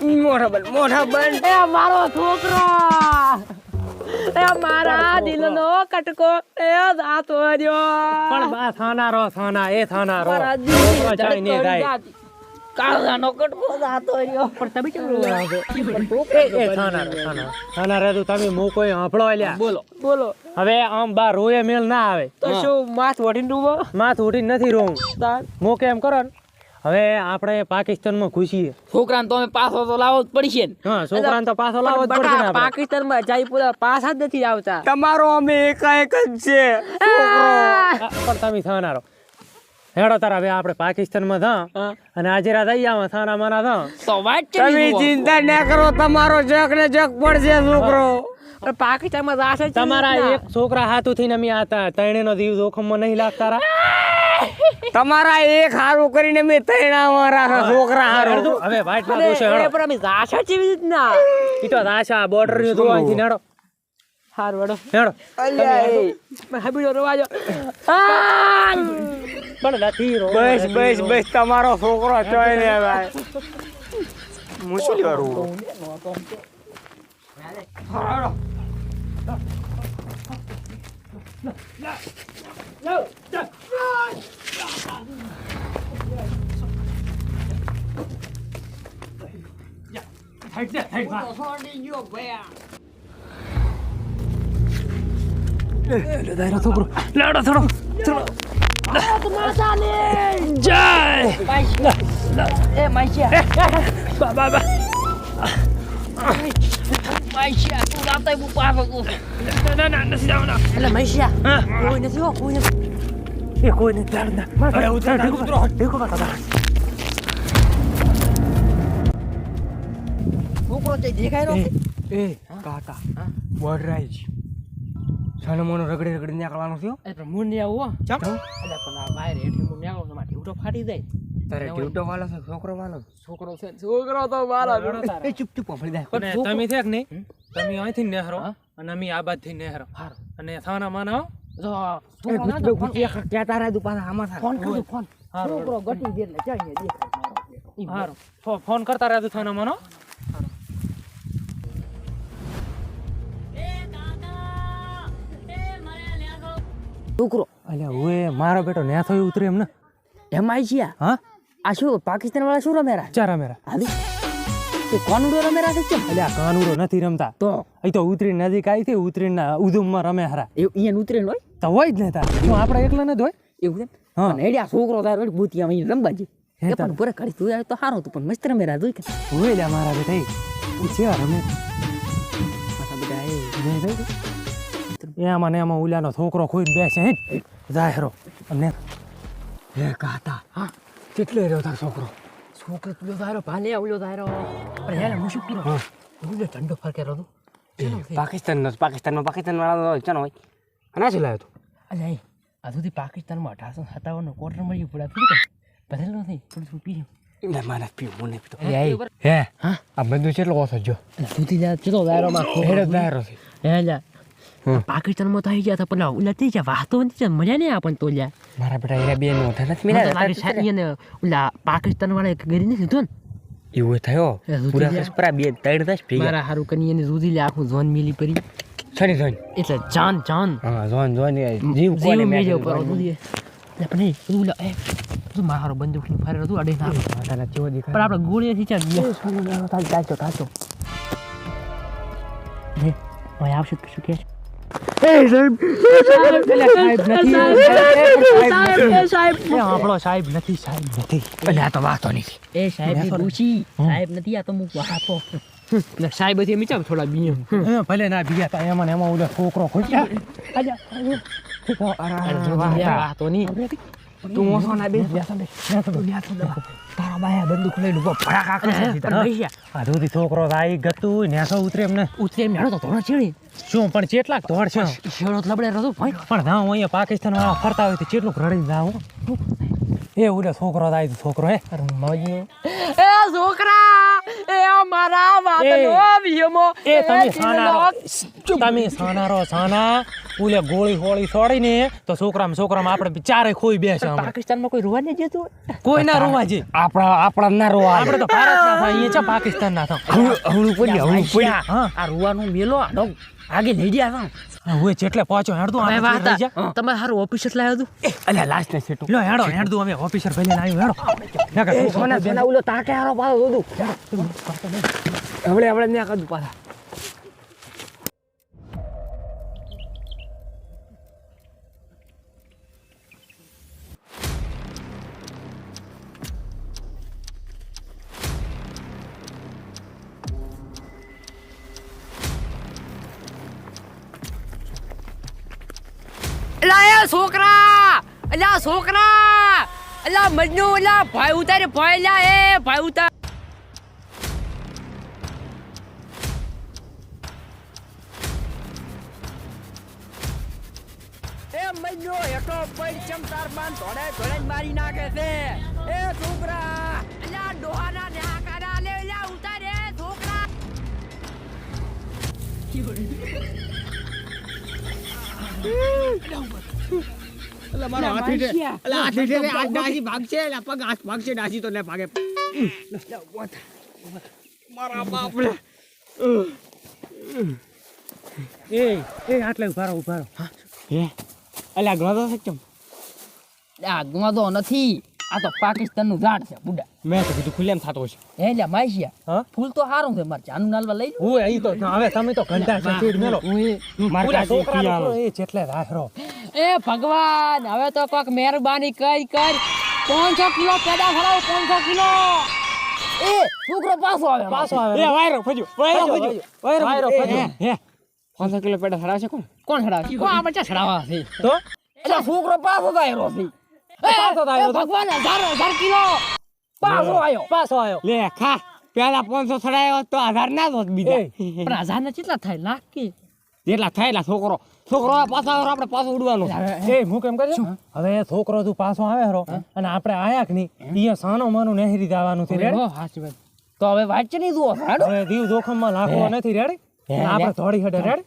મોઢા બંધ મોઢા બંધ. એ મારો છોકરો. એ મારા દિલનો કટકો. એ જાતો રહ્યો. પણ બા થાનારો થાના એ થાનારો. મારા દિલની છોકરો ચાઈ નહીં ધડકન થાય કટકો જાતો રહ્યો. પણ તમે કેમ રોવા છો? એ એ થાનારો તો તમે મો કોઈ હાંફળો લ્યા બોલો. બોલો. હવે આમ બા રોયે મેલ ના આવે. તો શું માથ ડૂબો? માથ ઉઠીને નથી રોવું. મો કેમ કરો ને? હવે આપણે પાકિસ્તાનમાં ઘૂસીએ. છોકરાને તો અમે પાછો તો લાવો જ પડશે ને. હા છોકરાને તો પાછો લાવો જ પડશે ને. પાકિસ્તાનમાં જયપુરા પાછા જ નથી આવતા. તમારો અમે એકાએક જ છે. પણ તમે થાનારો. હેડો તારા હવે આપણે પાકિસ્તાનમાં થા. અને આજે રાત આઈ આવા થાના માના થા. તો વાત તમે ચિંતા ના કરો તમારો જગ ને જગ પડશે છોકરો. પાકિસ્તાનમાં તમારા એક છોકરા હાથું થઈને અમે આતા ત્રણેયનો દીવ જોખમમાં નહીં લાગતા રા. તમારા એક હારું કરીને મેં તૈણા મારા છોકરા હારું. હેડો, હવે વાઈટ ના દોષે હેડો. પણ અમે જાશે જ એવી રીતના. ઈ તો આશા બોર્ડરની તો આથી નાડો. હાર વડો હેડો. હાબીડો રવાજો પણ નથી રો બસ બસ બસ તમારો છોકરો ચોય ને ભાઈ. મુશ્કેલ કરું? છોકરો લેડો No, no, no, માઈશા બા. બા બા માઈશા તું રાતે બુ પાછો તું ના ના નથી જવાના. એટલે માઈશા હા. કોઈ નથી કોઈ નથી. અરે ઉતર ઉતરો છોકરો તે દેખાય રહ્યો એ કાકા બોર્ડરાઈજ સાનો મોનો રગડી રગડી નીકળવાનો થયો. એ પણ મું નહીં આવું ચમ એટલે પણ આ બહાર હેઠી મું નહીં તો મારી ઢીવટો ફાટી જાય. તારે ડ્યુટો વાળો છે છોકરો વાળો છોકરો છે છોકરો તો મારા એ ચૂપ ચૂપ પકડી દે તમે છે કે નહીં? તમે અહીંથી નેહરો અને અમે આ બાજથી નેહરો. હારું. અને થાના માના. જો છોકરો ના તો ફોન ક્યાં તારા દુ પાછા આમાં ફોન કરજો ફોન. છોકરો ગટી દે એટલે ચાઈને દેખાય હારું. ફોન કરતા રહેજો થાના માનો. છોકરો અલ્યા ઓએ મારો બેટો ન્યા થયો ઉતરે એમ ને? એમાં છે. હા? આ શું પાકિસ્તાન વાળા શું રમેરા ચા મેરા આવી તે કોનુડો રમેરા છે કેમ? અલ્યા કાનુડો નથી રમતા. તો? અહીં તો ઉતરી નજીક આવી હતી ઉતરીને ઉધમમાં રમે હારા. એ અહીંયા ઉતરી હોય? તો હોય જ ને તા શું આપણે એકલા ન હોય? એવું હા. એડિયા છોકરો તાર ભૂતિયા અહીં રમવા છે હે એ પણ ભરે કાઢી તું આવે તો સારું તું પણ મસ્ત રમેરા જોઈ કે? હોય લ્યા મારા બેટા એ છે રમે? બધા એ. જોઈ જોઈ. એમાં ને એમાં ઉલાનો છોકરો ખોઈને બેસે હે. જાહેરો અને હે કાતા હા કેટલો રહ્યો તાર છોકરો? છોકરો પેલો તારો ભાલે ઓલો તારો અરે હેલા હું શું કીધું હું. ઠંડો ફરકે રહ્યો પાકિસ્તાન નો પાકિસ્તાનમાં પાકિસ્તાન વાળા ચાલો હોય અને શું લાવ્યો તું? અલ્યા એ આ સુધી પાકિસ્તાનમાં અઢારસો સત્તાવનનો ક્વાર્ટર મળ્યું પૂરા કઈ ભરેલો નથી થોડું થોડું પીજો. એટલે મારે પીવું નહીં પીતો. હે? હા? આ બધું કેટલો ઓછો જો. સુધી જા ચલો દાયરોમાં હેડો દાયરો છે. હે જા પાકિસ્તાનમાં તો આવી ગયા હતા પેલા ઓલા થઈ ગયા વાતો નથી થયા, મજા નહીં આપણને તો લ્યા મારા બેટા એરા બે નો નથી તો લાગે મિલા સારી ઓલા પાકિસ્તાન વાળા એક ગરી નથી લીધો ને એવું થયો સુધી પૂરા જા. બે ત્રણ દસ ભેગા મારા હારું કની એને જુદી લે આખું ઝોન મિલી પરી છની ઝોન એટલે જાન જાન હા ઝોન ઝોન જીવ કોને મેજો કીધું, પર જોન. જુદી એટલે પણ એ બધું ઓલા એ બધું મારા બંદૂકની ફરે હતું અડે ના માતાના ચેવો દેખાય પણ આપણે ગોળી થી ચાલ ગયા તાલજો, તાલજો. હે ભાઈ આવશે તો શું કે આપણો સાહેબ નથી સાહેબ નથી એટલે આ તો વાતો નથી એ સાહેબ પૂછી સાહેબ નથી આ તો સાહેબ હતી એમ થોડા બીજો ભલે ના. બીજા એમાં એમાં ઓલો છોકરો ખોટ્યા વાતો નહીં તું ઓછો ના છોકરો તો ગતું નેસો ઉતરે એમને ઉતરે એમ જાણો તો થોડા છેડી શું પણ કેટલાક ધોળ છે શેડો લબડે ભાઈ. પણ ના હું અહીંયા પાકિસ્તાન વાળા ફરતા હોય તો ચેટલું રડીને જાઉં એ ઉડે છોકરો તો છોકરો હે. અરે માજી. એ છોકરા એ મારા વાતનો વિયમો. એ તમે સાના તમે સાના રો સાના ઉલે ગોળી હોળી છોડીને તો છોકરામાં છોકરામાં આપણે ચારે ખોઈ બેસે. પાકિસ્તાનમાં કોઈ રોવા નહીં જતું કોઈ ના રોવા જે. આપણા આપણા ના રોવા આપણે તો ભારત ના થાય અહીંયા છે પાકિસ્તાન ના થાય હવળું પડી. પડી આ રૂવાનો મેલો આનો આગે ગયા હતા હવે જેટલે પહોંચો હેડતું હવે વાત. તમારે સારું ઓફિસર લાવ્યો હતું અલ્યા લાસ્ટ ને સેટો લો હેડો. હેડતું. અમે ઓફિસર ભાઈને આવ્યું હેડો. ના કે સોના સોના ઉલો તાકે હારો પાડો દઉં હમણે હમણે ન્યા કદું પાછા. એ છોકરા! એલા છોકરા! એલા મજનુ એલા ભાઈ ઉતારે ભાઈ એલા એ ભાઈ ઉતાર એ મૈયો હેઠો પડ ચમ તાર બાન ધોડે ધોડે મારી નાખે છે. એ છોકરા! એલા ડોહાના ન્યાકારા લે ઉતારે છોકરા! મારા હાથી છે. અલા હાથી આ ડાસી ભાગશે અલા પગ હાથ ભાગશે ડાસી તો ને ભાગે. મારા બાપ એ એ આટલે ઉભારો ઊભા હે અલા ગણો છે ચમ આ ગોંધો નથી. આ તો પાકિસ્તાનનું ઝાડ છે બુડા. મેં તો કીધું ખુલ્લેમ થતો છે હે લ્યા માઈશિયા હા? ફૂલ તો સારું છે મારે જાનું નાલવા લઈ લો હું અહીં તો હવે તમે તો ઘંટા છે ચીડ મેલો. મારા ઓલા કાકી છોકરા પિયાનો. લોકો એ જેટલે રાખરો એ ભગવાન હવે તો કોક મહેરબાની કર કર. પાંચસો કિલો પેડા ભરાવ પાંચસો કિલો. એ છોકરો પાછો આવે પાછો આવે. એ વાયરો ફજો વાયરો ફજો, ફજો વાયરો, વાયરો એ, ફજો. હે, હે. 500 કિલો પેડા ધરાવશે કોણ? કોણ છડાવે કોણ? આ બચ્ચા છડાવા છે. તો? એટલે છોકરો પાછો જ આવ્યો છે. પાછો આવ્યો. ભગવાન હજાર હજાર કિલો પાછો આવ્યો પાછો આવ્યો લે ખા પેલા 500 થડાયો તો આધાર ના દોત બીજા પણ હજાર ને કેટલા થાય લાખ કે જેટલા થાય એટલા છોકરો છોકરો પાછો આવે આપણે પાછો ઉડવાનો એ હું કેમ કરજો હવે છોકરો તું પાછો આવે હરો અને આપણે આયા કે નહીં અહીંયા સાનો માનું નહેરી જવાનું છે રેડી તો હવે વાંચે નહીં જુઓ હાડો હવે દીવ જોખમમાં નાખવો નથી રેડી આપણે થોડી હડે રેડી?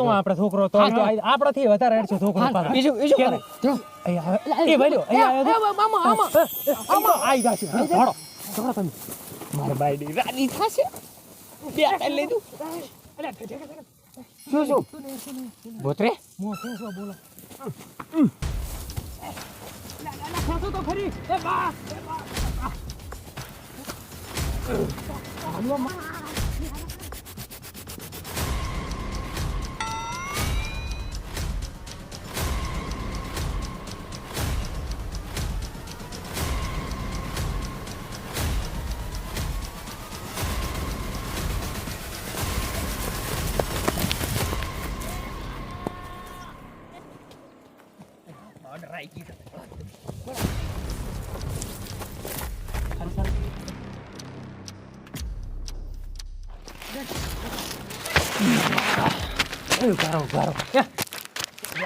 હું આપણે છોકરો તો. આપણાથી વધારે હેડ છે છોકરો. બીજું બીજું કે- ચલો. એ ભાઈઓ, અહીંયા આવ્યો મામા આમાં. આઈ જાશે. ધોડો. ધોડો તમે. મારે બાયડી રાની થાશે. બે આ લઈ દઉં. શું શું? બોતરે મો છે શું બોલો એ ઊભા રહો, ઊભા રહો. એ,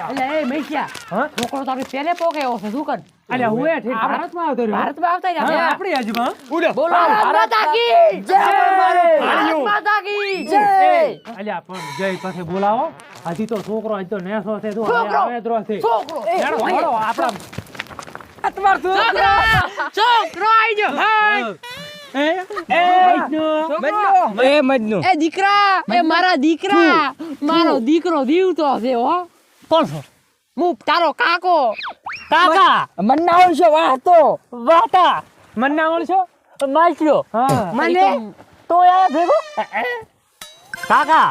એટલે એ મૈસિયા હા? છોકરો તો આપણે પોકે પોકેવો છે શું કર? અલ્યા, હું એ ઠીક ભારતમાં આવતો રહ્યો. ભારતમાં આવતા હા, રહ્યા આપણી બાજુમાં. બોલો ભારત કી જય ભારત કી! જય! અલ્યા, પણ જય પાસે બોલાવો. હજી તો છોકરો હજી તો નેસો છે તો છોકરો! છે. છોકરો! હેડો, હેડો, આપણા છોકરો! છોકરો! આઈ ગયો! હાય! એ મજનુ. એ દીકરા! એ મારા દીકરા! મારો દીકરો દીવતો છે હો! કોણ છો હું તારો કાકો. કાકા. મન્નાવ છે વાહ તો વાતા મને ના ઓળશો હા. મને તો યાર ભેગો? કાકા.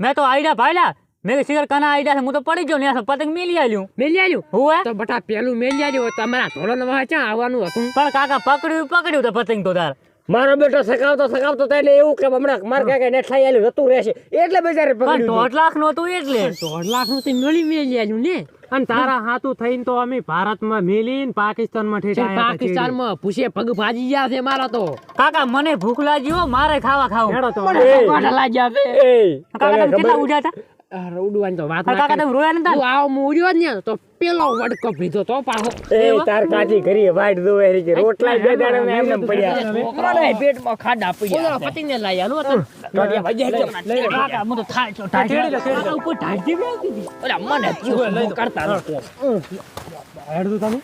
મેં તો આઈડા ભાઈલા. મેં શિખર કના આઈડા છે. હું તો પડી ગયો ને પતંગ મેલી આલ્યું મેલી આલ્યું હુએ તો બટા પેલું મેલી આલ્યું તમારા ધોળો નવા ચા આવવાનું હતું? પણ કાકા પકડ્યું પકડ્યું તો પતંગ તો તાર. મારો બેટો સકાવતો સકાવતો તો એટલે એવું કે હમણાં માર કાકા ને ઠાઈ આલ્યું જતું રહેશે. એટલે બજારે પકડ્યું દોઢ લાખનું હતું એટલે દોઢ લાખનું તો મળી મેલી આવ્યું ને. અને તારા હાથું થઈને તો અમે ભારતમાં મેલીને પાકિસ્તાનમાં ઠેઠ પાકિસ્તાનમાં પૂછે પગ ભાજી ગયા છે મારા તો. કાકા મને ભૂખ લાગી હો મારે ખાવા ખાવ. લાગ્યા છે કાકા તમે કેટલા ઉડ્યા હતા? ઉડવાની તો વાત કાકા તમે રોયા નતા તું આવો હું ઉડ્યો જ ને તો પેલો વડકો ભીધો તો એ તાર કાચી કરી વાઈટ દો એરી કે રોટલા બે દાડે મેં એમને પડ્યા. મને પેટમાં ખાડા પડ્યા ઓલો પતિને લાઈ આલો તો ટોટિયા ભાઈ જાય છે. કાકા હું તો થાય છો થાય તેડી લે, તેડી લે. કાકા ઉપર ઢાંકી દે ઓલા મને કરતા હેડ તું તમે.